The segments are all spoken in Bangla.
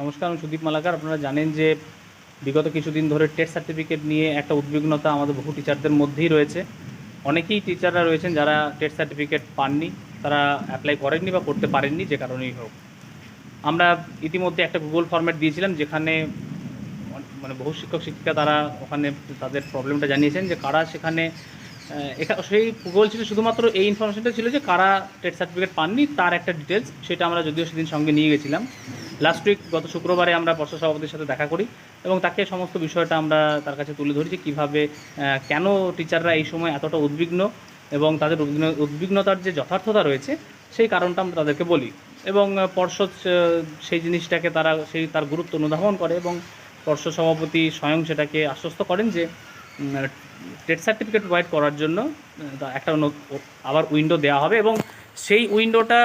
নমস্কার, আমি সুদীপ মালাকার। আপনারা জানেন যে বিগত কিছুদিন ধরে টেট সার্টিফিকেট নিয়ে একটা উদ্বিগ্নতা আমাদের বহু টিচারদের মধ্যেই রয়েছে। অনেকেই টিচাররা রয়েছেন যারা টেট সার্টিফিকেট পাননি, তারা অ্যাপ্লাই করেননি বা করতে পারেননি, যে কারণেই হোক। আমরা ইতিমধ্যে একটা গুগল ফর্ম্যাট দিয়েছিলাম, যেখানে মানে বহু শিক্ষক, শিক্ষিকা তারা ওখানে তাদের প্রবলেমটা জানিয়েছেন যে কারা সেখানে সেই গুগল ছিল শুধুমাত্র এই ইনফরমেশনটা ছিল যে কারা টেট সার্টিফিকেট পাননি, তার একটা ডিটেলস সেটা আমরা যদিও সেদিন সঙ্গে নিয়ে গেছিলাম। লাস্ট উইক গত শুক্রবারে আমরা পর্ষদ সভাপতির সাথে দেখা করি এবং তাকে সমস্ত বিষয়টা আমরা তার কাছে তুলে ধরি যে কীভাবে কেন টিচাররা এই সময় এতটা উদ্বিগ্ন এবং তাদের উদ্বিগ্ন- উদ্বিগ্নতার যে যথার্থতা রয়েছে সেই কারণটা আমরা তাদেরকে বলি এবং পর্ষদ সেই জিনিসটাকে তারা, সেই তার গুরুত্ব অনুধাবন করে এবং পর্ষদ সভাপতি স্বয়ং সেটাকে আশ্বস্ত করেন যে টেট সার্টিফিকেট প্রোভাইড করার জন্য একটা আবার উইন্ডো দেওয়া হবে এবং সেই উইন্ডোটা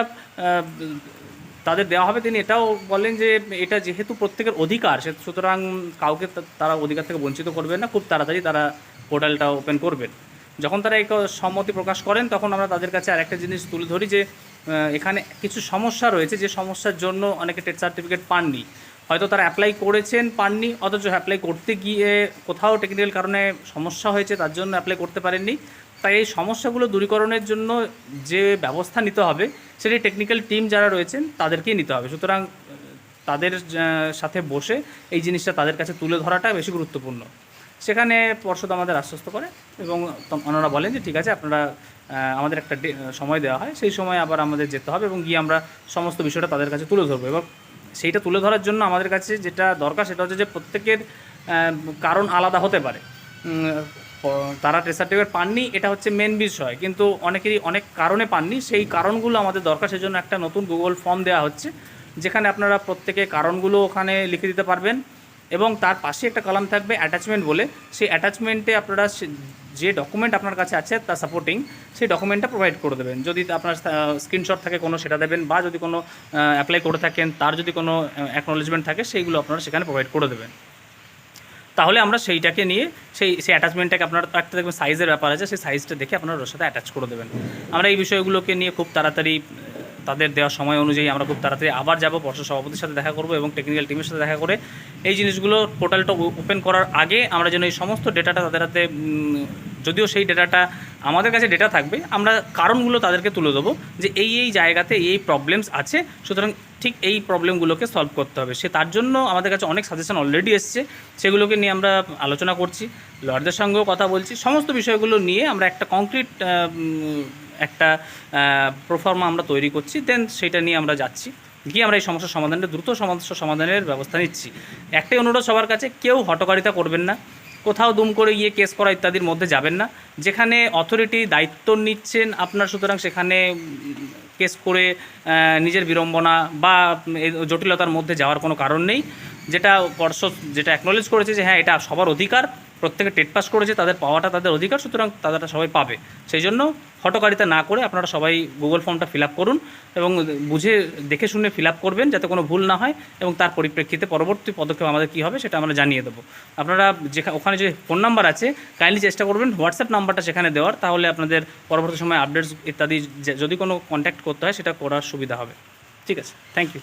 তাদের দেওয়া হবে। তিনি এটাও বলেন যে, এটা যেহেতু প্রত্যেকের অধিকার, সে সুতরাং কাউকে তারা অধিকার থেকে বঞ্চিত করবেন না, খুব তাড়াতাড়ি তারা পোর্টালটা ওপেন করবেন। যখন তারা এই সম্মতি প্রকাশ করেন, তখন আমরা তাদের কাছে আরেকটা জিনিস তুলে ধরি যে এখানে কিছু সমস্যা রয়েছে যে সমস্যার জন্য অনেকে টেট সার্টিফিকেট পাননি। হয়তো তারা অ্যাপ্লাই করেছেন, পাননি, অথচ অ্যাপ্লাই করতে গিয়ে কোথাও টেকনিক্যাল কারণে সমস্যা হয়েছে, তার জন্য অ্যাপ্লাই করতে পারেননি। তাই এই সমস্যাগুলো দূরীকরণের জন্য যে ব্যবস্থা নিতে হবে, সেটি টেকনিক্যাল টিম যারা রয়েছেন তাদেরকেই নিতে হবে। সুতরাং, তাদের সাথে বসে এই জিনিসটা তাদের কাছে তুলে ধরাটা বেশি গুরুত্বপূর্ণ। সেখানে পর্ষদ আমাদের আশ্বস্ত করে এবং ওনারা বলেন যে, ঠিক আছে, আপনারা আমাদের একটা সময় দেওয়া হয়। সেই সময় আবার আমাদের যেতে হবে এবং গিয়ে আমরা সমস্ত বিষয়টা তাদের কাছে তুলে ধরবো। এবং সেইটা তুলে ধরার জন্য আমাদের কাছে যেটা দরকার, সেটা হচ্ছে যে প্রত্যেকের কারণ আলাদা হতে পারে। তারা টেস্ট সার্টিফিকেট পাননি, এটা হচ্ছে মেন বিষয়। কিন্তু অনেকেরই অনেক কারণে পাননি, সেই কারণগুলো আমাদের দরকার, সেজন্য একটা নতুন গুগল ফর্ম দেওয়া হচ্ছে, যেখানে আপনারা প্রত্যেকে কারণগুলো ওখানে লিখে দিতে পারবেন এবং তার পাশে একটা কলাম থাকবে অ্যাটাচমেন্ট বলে। সেই অ্যাটাচমেন্টে আপনারা যে ডকুমেন্ট আপনার কাছে আছে তার সাপোর্টিং সেই ডকুমেন্টটা প্রোভাইড করে দেবেন। যদি আপনার স্ক্রিনশট থাকে, কোনো সেটা দেবেন, বা যদি কোনো অ্যাপ্লাই করে থাকেন, তার যদি কোনো অ্যাকনোলেজমেন্ট থাকে, সেইগুলো আপনারা সেখানে প্রোভাইড করে দেবেন। তাহলে আমরা সেইটাকে নিয়ে সেই সেই অ্যাটাচমেন্টটাকে আপনারা একটা দেখবেন সাইজের ব্যাপার আছে, সেই সাইজটা দেখে আপনারা ওর সাথে অ্যাটাচ করে দেবেন। আমরা এই বিষয়গুলোকে নিয়ে খুব তাড়াতাড়ি তাদের দেওয়া সময় অনুযায়ী আমরা খুব তাড়াতাড়ি আবার যাব পর্ষদ সভাপতির সাথে দেখা করব এবং টেকনিক্যাল টিমের সাথে দেখা করে এই জিনিসগুলো পোর্টালটা ওপেন করার আগে আমরা যেন এই সমস্ত ডেটাটা তাদের হাতে যদিও সেই ডেটাটা আমাদের কাছে ডেটা থাকবে, আমরা কারণগুলো তাদেরকে তুলে দেবো যে এই এই জায়গাতে এই এই প্রবলেমস আছে, সুতরাং ঠিক এই প্রবলেমগুলোকে সলভ করতে হবে। সে তার জন্য আমাদের কাছে অনেক সাজেশন অলরেডি এসছে, সেগুলোকে নিয়ে আমরা আলোচনা করছি, লয়ারদের সঙ্গেও কথা বলছি, সমস্ত বিষয়গুলো নিয়ে আমরা একটা কংক্রিট একটা প্রফর্মা আমরা তৈরি করছি দেন সেটা নিয়ে আমরা যাচ্ছি। গিয়ে আমরা এই সমস্যার সমাধানটা, দ্রুত সমস্যা সমাধানের ব্যবস্থা নিচ্ছি। একটাই অনুরোধ সবার কাছে, কেউ হটকারিতা করবেন না। কোথাও দুম করে গিয়ে কেস করা ইত্যাদির মধ্যে যাবেন না। যেখানে অথরিটি দায়িত্ব নিচ্ছেন আপনার, সুতরাং সেখানে কেস করে নিজের বিড়ম্বনা বা জটিলতার মধ্যে যাওয়ার কোনো কারণ নেই। যেটা পর্ষদ যেটা অ্যাকনোলেজ করেছে যে হ্যাঁ এটা সবার অধিকার। প্রত্যেকে টেট পাস করেছে, তাদের পাওয়াটা তাদের অধিকার, সুতরাং তাদেরটা সবাই পাবে। সেই জন্য হটকারিতা না করে আপনারা সবাই গুগল ফর্মটা ফিল করুন এবং বুঝে, দেখে শুনে ফিল করবেন যাতে কোনো ভুল না হয় এবং তার পরিপ্রেক্ষিতে পরবর্তী পদক্ষেপ আমাদের কী হবে সেটা আমরা জানিয়ে দেবো। আপনারা যেখানে ওখানে যে ফোন নাম্বার আছে, কাইন্ডলি চেষ্টা করবেন হোয়াটসঅ্যাপ নাম্বারটা সেখানে দেওয়ার, তাহলে আপনাদের পরবর্তী সময় আপডেটস ইত্যাদি যদি কোনো কন্ট্যাক্ট করতে হয় সেটা করার সুবিধা হবে। ঠিক আছে, থ্যাংক ইউ।